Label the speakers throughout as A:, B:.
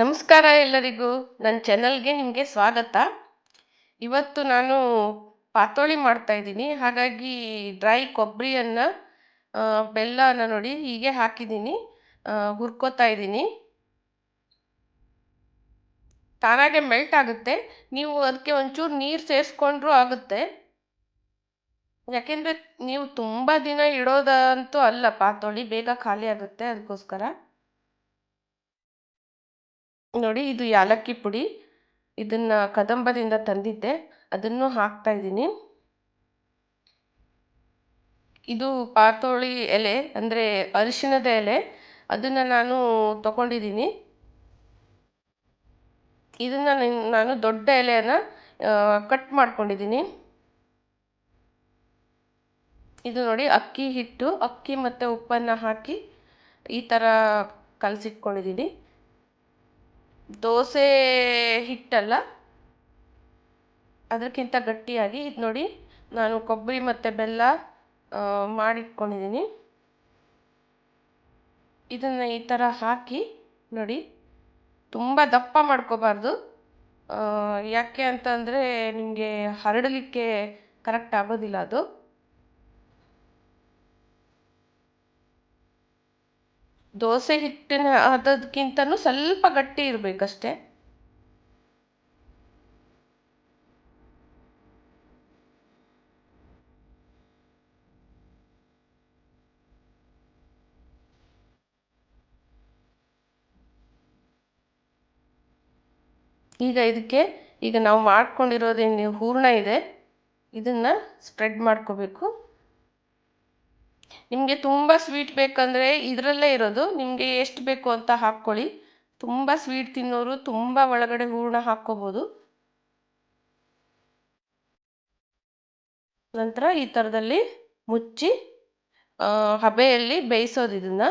A: ನಮಸ್ಕಾರ ಎಲ್ಲರಿಗೂ. ನನ್ನ ಚಾನಲ್ಗೆ ನಿಮಗೆ ಸ್ವಾಗತ. ಇವತ್ತು ನಾನು ಪಾತೋಳಿ ಮಾಡ್ತಾ ಇದ್ದೀನಿ. ಹಾಗಾಗಿ ಡ್ರೈ ಕೊಬ್ಬರಿಯನ್ನು ಬೆಲ್ಲನ ನೋಡಿ ಹೀಗೆ ಹಾಕಿದ್ದೀನಿ. ಹುರ್ಕೋತಾ ಇದ್ದೀನಿ. ತಾನಾಗೆ ಮೆಲ್ಟ್ ಆಗುತ್ತೆ. ನೀವು ಅದಕ್ಕೆ ಒಂಚೂರು ನೀರು ಸೇರಿಸ್ಕೊಂಡ್ರೂ ಆಗುತ್ತೆ. ಯಾಕೆಂದರೆ ನೀವು ತುಂಬ ದಿನ ಇಡೋದಂತೂ ಅಲ್ಲ ಪಾತೋಳಿ. ಬೇಗ ಖಾಲಿ ಆಗುತ್ತೆ ಅದಕ್ಕೋಸ್ಕರ. ನೋಡಿ, ಇದು ಯಾಲಕ್ಕಿ ಪುಡಿ. ಇದನ್ನ ಕದಂಬದಿಂದ ತಂದಿದ್ದೆ. ಅದನ್ನು ಹಾಕ್ತಾ ಇದ್ದೀನಿ. ಇದು ಪಾತೋಳಿ ಎಲೆ, ಅಂದರೆ ಅರಿಶಿಣದ ಎಲೆ. ಅದನ್ನು ನಾನು ತಗೊಂಡಿದ್ದೀನಿ. ಇದನ್ನು ನಾನು ದೊಡ್ಡ ಎಲೆಯನ್ನು ಕಟ್ ಮಾಡ್ಕೊಂಡಿದ್ದೀನಿ. ಇದು ನೋಡಿ, ಅಕ್ಕಿ ಹಿಟ್ಟು, ಅಕ್ಕಿ ಮತ್ತು ಉಪ್ಪನ್ನು ಹಾಕಿ ಈ ಥರ ಕಲಸಿಟ್ಕೊಂಡಿದ್ದೀನಿ. ದೋಸೆ ಹಿಟ್ಟಲ್ಲ. ಅದಕ್ಕಿಂತ ಗಟ್ಟಿಯಾಗಿ ಇದು ನೋಡಿ ನಾನು ಕೊಬ್ಬರಿ ಮತ್ತು ಬೆಲ್ಲ ಮಾಡಿಟ್ಕೊಂಡಿದ್ದೀನಿ ಇದನ್ನು ಈ ಥರ ಹಾಕಿ ನೋಡಿ ತುಂಬ ದಪ್ಪ ಮಾಡ್ಕೋಬಾರ್ದು. ಯಾಕೆ ಅಂತಂದರೆ ನಿಮಗೆ ಹರಡಲಿಕ್ಕೆ ಕರೆಕ್ಟ್ ಆಗೋದಿಲ್ಲ ಅದು. ದೋಸೆ ಹಿಟ್ಟಿನ ಅದಕ್ಕಿಂತನೂ ಸ್ವಲ್ಪ ಗಟ್ಟಿ ಇರಬೇಕಷ್ಟೆ. ಈಗ ಇದಕ್ಕೆ ಈಗ ನಾವು ಮಾಡ್ಕೊಂಡಿರೋದೇನು ಹೂರಣ ಇದೆ. ಇದನ್ನು ಸ್ಪ್ರೆಡ್ ಮಾಡ್ಕೋಬೇಕು. ನಿಮಗೆ ತುಂಬ ಸ್ವೀಟ್ ಬೇಕಂದರೆ ಇದರಲ್ಲೇ ಇರೋದು. ನಿಮಗೆ ಎಷ್ಟು ಬೇಕು ಅಂತ ಹಾಕ್ಕೊಳ್ಳಿ. ತುಂಬ ಸ್ವೀಟ್ ತಿನ್ನೋರು, ತುಂಬ ಒಳಗಡೆ ಹೂರ್ಣ ಹಾಕ್ಕೋಬೋದು. ನಂತರ ಈ ಥರದಲ್ಲಿ ಮುಚ್ಚಿ ಹಬೆಯಲ್ಲಿ ಬೇಯಿಸೋದು ಇದನ್ನು.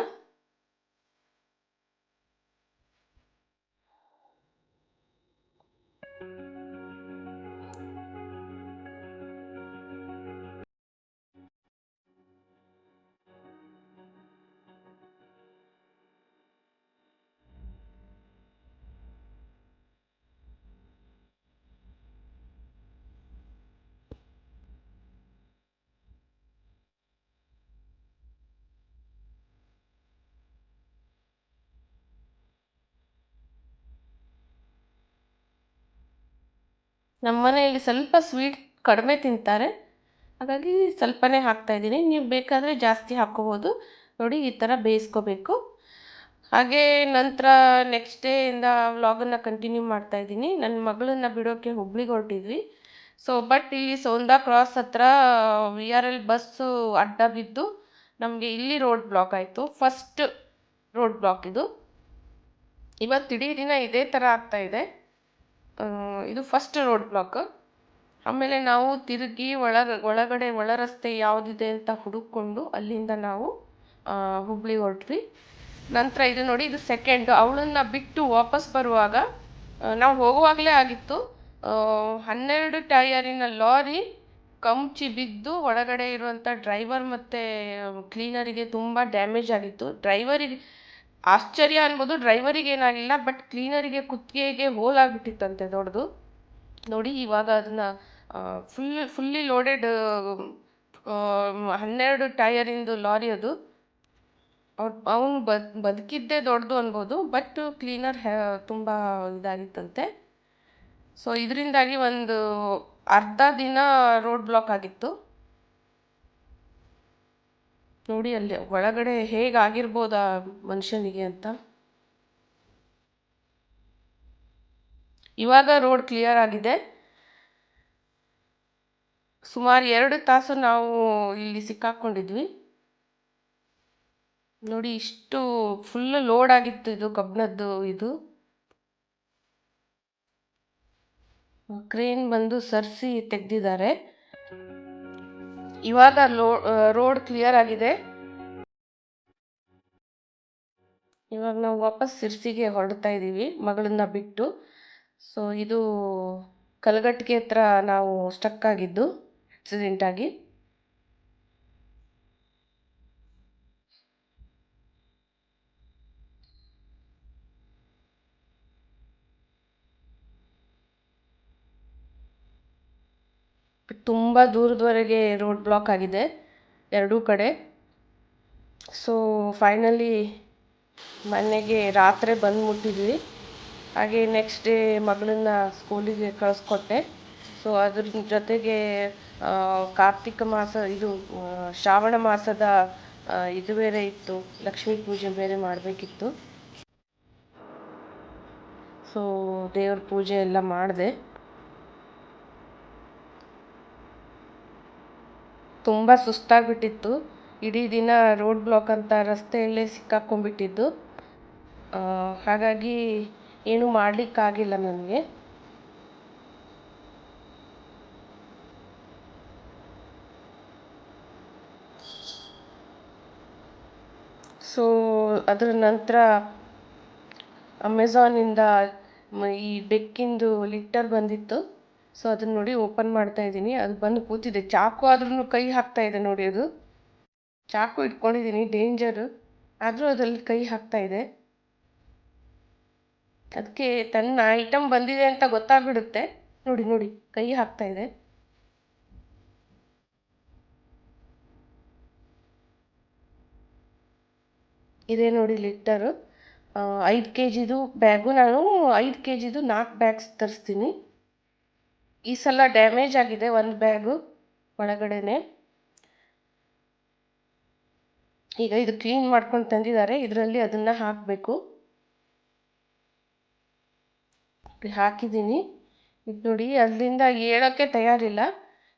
A: ನಮ್ಮ ಮನೆಯಲ್ಲಿ ಸ್ವಲ್ಪ ಸ್ವೀಟ್ ಕಡಿಮೆ ತಿಂತಾರೆ. ಹಾಗಾಗಿ ಸ್ವಲ್ಪನೇ ಹಾಕ್ತಾಯಿದ್ದೀನಿ ನೀವು ಬೇಕಾದರೆ ಜಾಸ್ತಿ ಹಾಕ್ಕೋಬೋದು. ನೋಡಿ, ಈ ಥರ ಬೇಯಿಸ್ಕೋಬೇಕು. ಹಾಗೆ ನಂತರ ನೆಕ್ಸ್ಟ್ ಡೇಯಿಂದ ವ್ಲಾಗನ್ನು ಕಂಟಿನ್ಯೂ ಮಾಡ್ತಾಯಿದ್ದೀನಿ ನನ್ನ ಮಗಳನ್ನು ಬಿಡೋಕ್ಕೆ ಹುಬ್ಳಿಗೆ ಹೊರಟಿದ್ವಿ. ಸೊ ಬಟ್ ಇಲ್ಲಿ ಸೌಂದಾ ಕ್ರಾಸ್ ಹತ್ರ ವಿ ಆರ್ ಎಲ್ ಬಸ್ಸು ಅಡ್ಡ ಬಿದ್ದು ನಮಗೆ ಇಲ್ಲಿ ರೋಡ್ ಬ್ಲಾಕ್ ಆಯಿತು. ಫಸ್ಟ್ ರೋಡ್ ಬ್ಲಾಕ್ ಇದು. ಇವತ್ತು ಇಡೀ ದಿನ ಇದೇ ಥರ ಆಗ್ತಾಯಿದೆ ಇದು ಫಸ್ಟ್ ರೋಡ್ ಬ್ಲಾಕ್ ಆಮೇಲೆ ನಾವು ತಿರುಗಿ ಒಳ, ಒಳಗಡೆ, ಒಳ ರಸ್ತೆ ಯಾವುದಿದೆ ಅಂತ ಹುಡುಕೊಂಡು ಅಲ್ಲಿಂದ ನಾವು ಹುಬ್ಳಿ ಹೊರಟ್ವಿ. ನಂತರ ಇದು ನೋಡಿ, ಇದು ಸೆಕೆಂಡ್ ಅವಳನ್ನು ಬಿಟ್ಟು ವಾಪಸ್ ಬರುವಾಗ ನಾವು ಹೋಗುವಾಗಲೇ ಆಗಿತ್ತು. ಹನ್ನೆರಡು ಟಯರಿನ ಲಾರಿ ಕಂಚಿ ಬಿದ್ದು ಒಳಗಡೆ ಇರುವಂಥ ಡ್ರೈವರ್ ಮತ್ತು ಕ್ಲೀನರಿಗೆ ತುಂಬ ಡ್ಯಾಮೇಜ್ ಆಗಿತ್ತು. ಡ್ರೈವರಿಗೆ ಆಶ್ಚರ್ಯ ಅನ್ಬೋದು, ಡ್ರೈವರಿಗೆ ಏನಾಗಿಲ್ಲ ಬಟ್ ಕ್ಲೀನರಿಗೆ ಕುತ್ತಿಗೆಗೆ ಹೋಲ್ ಆಗಿಬಿಟ್ಟಿತ್ತಂತೆ ದೊಡ್ಡದು. ನೋಡಿ, ಇವಾಗ ಅದನ್ನು ಫುಲ್ ಫುಲ್ಲಿ ಲೋಡೆಡ್ ಹನ್ನೆರಡು ಟಯರಿಂದು ಲಾರಿ ಅದು. ಅವ್ರು, ಅವನು ಬದ್, ಬದುಕಿದ್ದೇ ದೊಡ್ಡದು ಅನ್ಬೋದು, ಬಟ್ ಕ್ಲೀನರ್ ತುಂಬ ಇದಾಗಿತ್ತಂತೆ. ಸೊ ಇದರಿಂದಾಗಿ ಒಂದು ಅರ್ಧ ದಿನ ರೋಡ್ ಬ್ಲಾಕ್ ಆಗಿತ್ತು. ನೋಡಿ ಅಲ್ಲಿ ಒಳಗಡೆ ಆ ಮನುಷ್ಯನಿಗೆ ಅಂತ. ಇವಾಗ ರೋಡ್ ಕ್ಲಿಯರ್ ಆಗಿದೆ. ಸುಮಾರು ಎರಡು ತಾಸು ನಾವು ಇಲ್ಲಿ ಸಿಕ್ಕಾಕ್ಕೊಂಡಿದ್ವಿ ನೋಡಿ ಇಷ್ಟು ಫುಲ್ ಲೋಡ್ ಆಗಿತ್ತು ಇದು ಕಬ್ಬಿಣದ್ದು ಇದು. ಕ್ರೇನ್ ಬಂದು ಸರಿಸಿ ತೆಗೆದಿದ್ದಾರೆ. ಇವಾಗ ರೋಡ್ ಕ್ಲಿಯರ್ ಆಗಿದೆ. ಇವಾಗ ನಾವು ವಾಪಸ್ ಸಿರ್ಸಿಗೆ ಹೊರಡ್ತಾ ಇದ್ದೀವಿ ಮಗಳನ್ನ ಬಿಟ್ಟು. ಸೊ ಇದು ಕಲಘಟ್ಟಿಗೆ ಹತ್ರ ನಾವು ಸ್ಟಕ್ ಆಗಿದ್ದು ಆಕ್ಸಿಡೆಂಟ್ ತುಂಬ ದೂರದವರೆಗೆ ರೋಡ್ ಬ್ಲಾಕ್ ಆಗಿದೆ, ಎರಡೂ ಕಡೆ. ಸೊ ಫೈನಲಿ ಮನೆಗೆ ರಾತ್ರಿ ಬಂದು ಮುಟ್ಟಿದ್ವಿ ಹಾಗೆ ನೆಕ್ಸ್ಟ್ ಡೇ ಮಗಳನ್ನ ಸ್ಕೂಲಿಗೆ ಕಳಿಸ್ಕೊಟ್ಟೆ. ಸೊ ಅದ್ರ ಜೊತೆಗೆ ಕಾರ್ತಿಕ ಮಾಸ, ಇದು ಶ್ರಾವಣ ಮಾಸದ ಇದು ಬೇರೆ ಇತ್ತು. ಲಕ್ಷ್ಮೀ ಪೂಜೆ ಬೇರೆ ಮಾಡಬೇಕಿತ್ತು. ಸೊ ದೇವ್ರ ಪೂಜೆ ಎಲ್ಲ ಮಾಡಿದೆ. ತುಂಬ ಸುಸ್ತಾಗಿಬಿಟ್ಟಿತ್ತು. ಇಡೀ ದಿನ ರೋಡ್ ಬ್ಲಾಕ್ ಅಂತ ರಸ್ತೆಯಲ್ಲೇ ಸಿಕ್ಕಾಕೊಂಡ್ಬಿಟ್ಟಿದ್ದು. ಹಾಗಾಗಿ ಏನೂ ಮಾಡಲಿಕ್ಕಾಗಿಲ್ಲ ನನಗೆ. ಸೊ, ಅದರ ನಂತರ ಅಮೆಝಾನಿಂದ ಈ ಬೆಕ್ಕಿಂದು ಲಿಟ್ಟರ್ ಬಂದಿತ್ತು. ಸೊ ಅದನ್ನ ನೋಡಿ ಓಪನ್ ಮಾಡ್ತಾ ಇದ್ದೀನಿ. ಅದು ಬಂದು ಕೂತಿದೆ. ಚಾಕು ಆದ್ರೂ ಕೈ ಹಾಕ್ತಾ ಇದೆ ನೋಡಿ ಅದು. ಚಾಕು ಇಟ್ಕೊಂಡಿದ್ದೀನಿ. ಡೇಂಜರು. ಆದರೂ ಅದರಲ್ಲಿ ಕೈ ಹಾಕ್ತಾ ಇದೆ. ಅದಕ್ಕೆ ತನ್ನ ಐಟಮ್ ಬಂದಿದೆ ಅಂತ ಗೊತ್ತಾಗ್ಬಿಡುತ್ತೆ. ನೋಡಿ ನೋಡಿ. ಕೈ ಹಾಕ್ತಾ ಇದೆ. ಇದೇ ನೋಡಿ ಲಿಟ್ಟರು. ಐದು ಕೆ ಜಿದು ಬ್ಯಾಗು. ನಾನು ಐದು ಕೆ ಜಿದು ನಾಲ್ಕು ಬ್ಯಾಗ್ಸ್ ತರಿಸ್ತೀನಿ. ಈ ಸಲ ಡ್ಯಾಮೇಜ್ ಆಗಿದೆ ಒಂದು ಬ್ಯಾಗು ಒಳಗಡೆನೆ. ಈಗ ಇದು ಕ್ಲೀನ್ ಮಾಡ್ಕೊಂಡು ತಂದಿದ್ದಾರೆ. ಇದರಲ್ಲಿ ಅದನ್ನು ಹಾಕಬೇಕು. ಹಾಕಿದ್ದೀನಿ. ಇದು ನೋಡಿ, ಅಲ್ಲಿಂದ ಹೇಳೋಕ್ಕೆ ತಯಾರಿಲ್ಲ.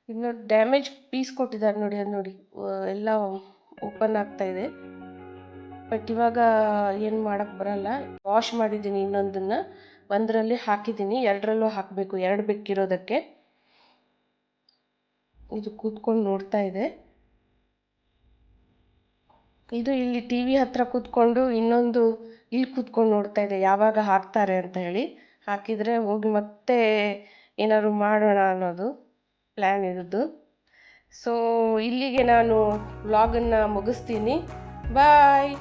A: ಇದು ನೋಡಿ ಡ್ಯಾಮೇಜ್ ಪೀಸ್ ಕೊಟ್ಟಿದ್ದಾರೆ ನೋಡಿ, ಅದು ನೋಡಿ. ಎಲ್ಲ ಓಪನ್ ಆಗ್ತಾ ಇದೆ. ಬಟ್ ಇವಾಗ ಏನು ಮಾಡೋಕ್ಕೆ ಬರಲ್ಲ. ವಾಶ್ ಮಾಡಿದ್ದೀನಿ ಇನ್ನೊಂದನ್ನು. ಒಂದರಲ್ಲಿ ಹಾಕಿದ್ದೀನಿ, ಎರಡರಲ್ಲೂ ಹಾಕಬೇಕು. ಎರಡು ಬೆಕ್ಕಿರೋದಕ್ಕೆ ಇದು ಕೂತ್ಕೊಂಡು ನೋಡ್ತಾ ಇದೆ. ಇದು ಇಲ್ಲಿ ಟಿ ವಿ ಹತ್ರ ಕೂತ್ಕೊಂಡು ಇನ್ನೊಂದು ಇಲ್ಲಿ ಕೂತ್ಕೊಂಡು ನೋಡ್ತಾ ಇದೆ, ಯಾವಾಗ ಹಾಕ್ತಾರೆ ಅಂತ ಹೇಳಿ. ಹಾಕಿದರೆ ಹೋಗಿ ಮತ್ತೆ ಏನಾದ್ರು ಮಾಡೋಣ ಅನ್ನೋದು ಪ್ಲ್ಯಾನ್ ಇರೋದು. ಸೊ ಇಲ್ಲಿಗೆ ನಾನು ವ್ಲಾಗನ್ನು ಮುಗಿಸ್ತೀನಿ. ಬಾಯ್